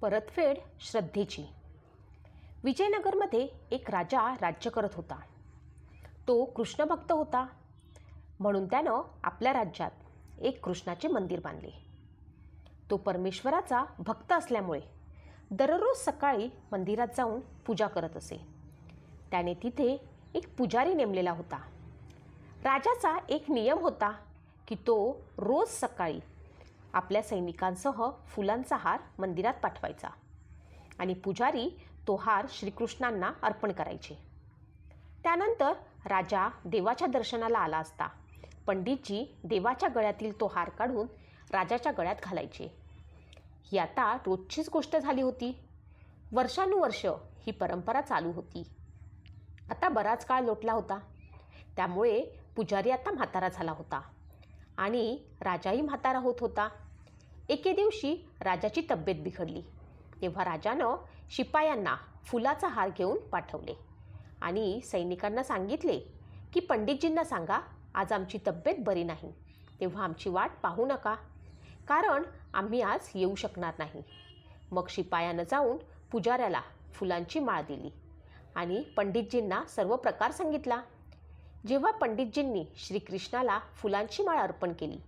परतफेड श्रद्धेची. विजयनगरमध्ये एक राजा राज्य करत होता. तो कृष्णभक्त होता. म्हणून त्यानं आपल्या राज्यात एक कृष्णाचे मंदिर बांधले. तो परमेश्वराचा भक्त असल्यामुळे दररोज सकाळी मंदिरात जाऊन पूजा करत असे. त्याने तिथे एक पुजारी नेमलेला होता. राजाचा एक नियम होता की तो रोज सकाळी आपल्या सैनिकांसह फुलांचा हार मंदिरात पाठवायचा आणि पुजारी तो हार श्रीकृष्णांना अर्पण करायचे. त्यानंतर राजा देवाच्या दर्शनाला आला असता. पंडितजी देवाच्या गळ्यातील तो हार काढून राजाच्या गळ्यात घालायचे. ही आता रोजचीच गोष्ट झाली होती. वर्षानुवर्ष ही परंपरा चालू होती. आता बराच काळ लोटला होता. त्यामुळे पुजारी आता म्हातारा झाला होता. आणि राजाही म्हातारा होत होता. एके दिवशी राजाची तब्येत बिघडली. तेव्हा राजानं शिपायांना फुलाचा हार घेऊन पाठवले आणि सैनिकांना सांगितले की पंडितजींना सांगा आज आमची तब्येत बरी नाही. तेव्हा आमची वाट पाहू नका. कारण आम्ही आज येऊ शकणार नाही. मग शिपायानं जाऊन पुजाऱ्याला फुलांची माळ दिली आणि पंडितजींना सर्व प्रकार सांगितला. जेव्हा पंडितजींनी श्रीकृष्णाला फुलांची माळ अर्पण केली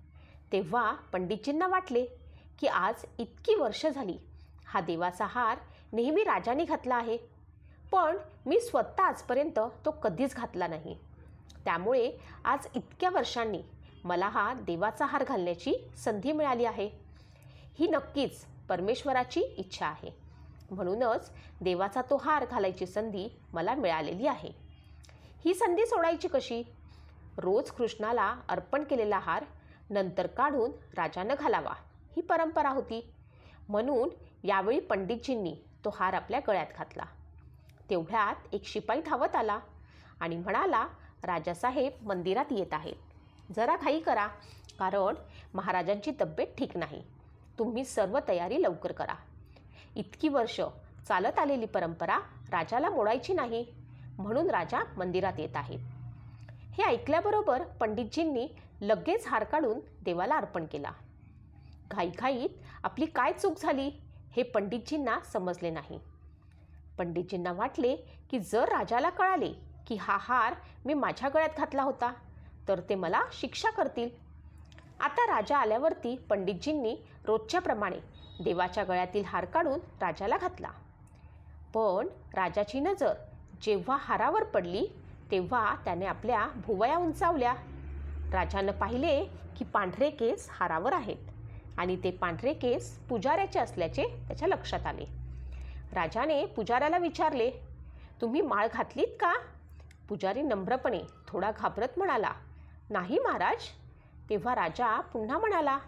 तेव्हा पंडितजींना वाटले की आज इतकी वर्ष झाली हा देवाचा हार नेहमी राजाने घातला आहे. पण मी स्वतः आजपर्यंत तो कधीच घातला नाही. त्यामुळे आज इतक्या वर्षांनी मला हा देवाचा हार घालण्याची संधी मिळाली आहे. ही नक्कीच परमेश्वराची इच्छा आहे. म्हणूनच देवाचा तो हार घालायची संधी मला मिळालेली आहे. ही संधी सोडायची कशी? रोज कृष्णाला अर्पण केलेला हार नंतर काढून राजानं घालावा ही परंपरा होती. म्हणून यावेळी पंडितजींनी तो हार आपल्या गळ्यात घातला. तेवढ्यात एक शिपाई धावत आला आणि म्हणाला राजासाहेब मंदिरात येत आहेत. जरा घाई करा कारण महाराजांची तब्येत ठीक नाही. तुम्ही सर्व तयारी लवकर करा. इतकी वर्ष चालत आलेली परंपरा राजाला मोडायची नाही. म्हणून राजा मंदिरात येत आहे. हे ऐकल्याबरोबर पंडितजींनी लगेच हार काढून देवाला अर्पण केला. घाईघाईत आपली काय चूक झाली हे पंडितजींना समजले नाही. पंडितजींना वाटले की जर राजाला कळाले की हा हार मी माझ्या गळ्यात घातला होता तर ते मला शिक्षा करतील. आता राजा आल्यावरती पंडितजींनी रोजच्याप्रमाणे देवाच्या गळ्यातील हार काढून राजाला घातला. पण राजाची नजर जेव्हा हारावर पडली तेव्हा त्याने आपल्या भुवया उंचावल्या. राजानं पाहिले की पांढरे केस हारावर आहेत आणि ते पांढरे केस पुजाऱ्याचे असल्याचे त्याच्या लक्षात आले. राजाने पुजाऱ्याला विचारले तुम्ही माळ घातलीत का? पुजारी नम्रपणे थोडा घाबरत म्हणाला नाही महाराज. तेव्हा राजा पुन्हा म्हणाला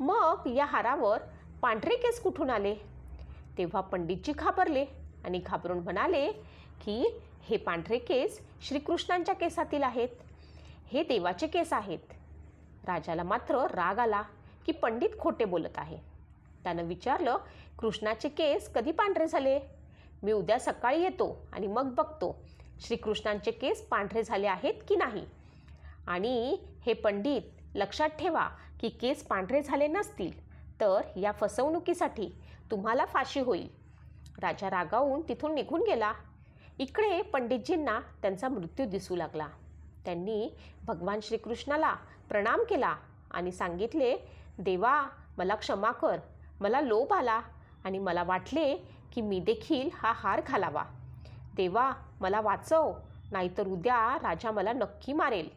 मग या हारावर पांढरे केस कुठून आले? तेव्हा पंडितजी घाबरले आणि घाबरून म्हणाले की हे पांढरे केस श्रीकृष्णांच्या केसातील आहेत. हे देवाचे केस आहेत. राजाला मात्र राग आला की पंडित खोटे बोलत आहे. त्यानं विचारलं कृष्णाचे केस कधी पांढरे झाले? मी उद्या सकाळी येतो आणि मग बघतो. श्रीकृष्णांचे केस पांढरे झाले आहेत की नाही? आणि हे पंडित लक्षात ठेवा की केस पांढरे झाले नसतील तर या फसवणुकीसाठी तुम्हाला फाशी होईल. राजा रागावून तिथून निघून गेला. इकडे पंडितजींना त्यांचा मृत्यू दिसू लागला. त्यांनी भगवान श्रीकृष्णाला प्रणाम केला आणि सांगितले देवा मला क्षमा कर. मला लोभ आला आणि मला वाटले की मी देखील हा हार घालावा. देवा मला वाचव नाहीतर उद्या राजा मला नक्की मारेल.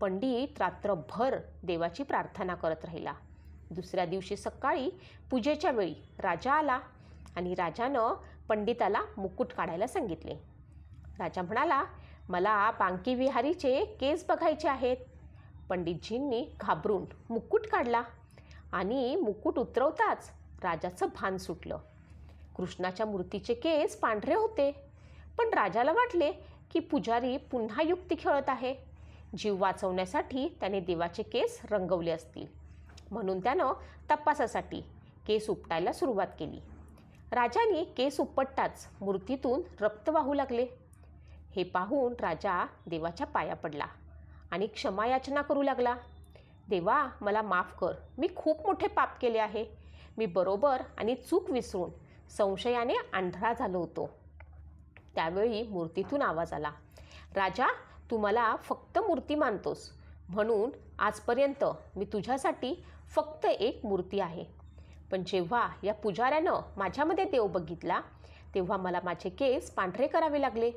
पंडित रात्रभर देवाची प्रार्थना करत राहिला. दुसऱ्या दिवशी सकाळी पूजेच्या वेळी राजा आला आणि राजानं पंडिताला मुकुट काढायला सांगितले. राजा म्हणाला मला बांकी विहारीचे केस बघायचे आहेत. पंडितजींनी घाबरून मुकुट काढला आणि मुकुट उतरवताच राजाचं भान सुटलं. कृष्णाच्या मूर्तीचे केस पांढरे होते पण राजाला वाटले की पुजारी पुन्हा युक्ती खेळत आहे. जीव वाचवण्यासाठी त्याने देवाचे केस रंगवले असतील. म्हणून त्यानं तपासासाठी केस उपटायला सुरुवात केली. राजाने केस उपटताच मूर्तीतून रक्त वाहू लागले. हे पाहून राजा देवाच्या पाया पडला आणि क्षमायाचना करू लागला. देवा मला माफ कर. मी खूप मोठे पाप केले आहे. मी बरोबर आणि चूक विसरून संशयाने आंधळा झालो होतो. त्यावेळी मूर्तीतून आवाज आला राजा तू मला फक्त मूर्ती मानतोस. म्हणून आजपर्यंत मी तुझ्यासाठी फक्त एक मूर्ती आहे. पण जेव्हा या पुजाऱ्यानं माझ्यामध्ये देव बघितला तेव्हा मला माझे केस पांढरे करावे लागले.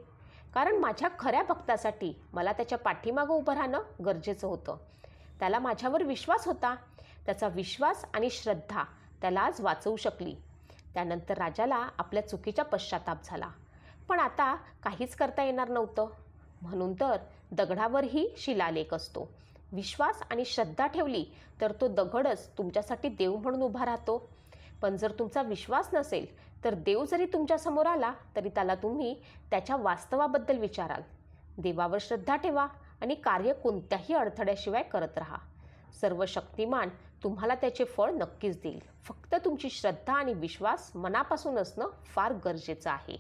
कारण माझ्या खऱ्या भक्तासाठी मला त्याच्या पाठीमागं उभं राहणं गरजेचं होतं. त्याला माझ्यावर विश्वास होता. त्याचा विश्वास आणि श्रद्धा त्याला आज वाचवू शकली. त्यानंतर राजाला आपल्या चुकीचा पश्चाताप झाला. पण आता काहीच करता येणार नव्हतं. म्हणून तर दगडावरही शिलालेख असतो. विश्वास आणि श्रद्धा ठेवली तर तो दगडच तुमच्यासाठी देव म्हणून उभा राहतो. पण जर तुमचा विश्वास नसेल तर देव जरी तुमच्यासमोर आला तरी त्याला तुम्ही त्याच्या वास्तवाबद्दल विचाराल. देवावर श्रद्धा ठेवा आणि कार्य कोणत्याही अडथळ्याशिवाय करत राहा. सर्व शक्तिमान तुम्हाला त्याचे फळ नक्कीच देईल. फक्त तुमची श्रद्धा आणि विश्वास मनापासून असणं फार गरजेचं आहे.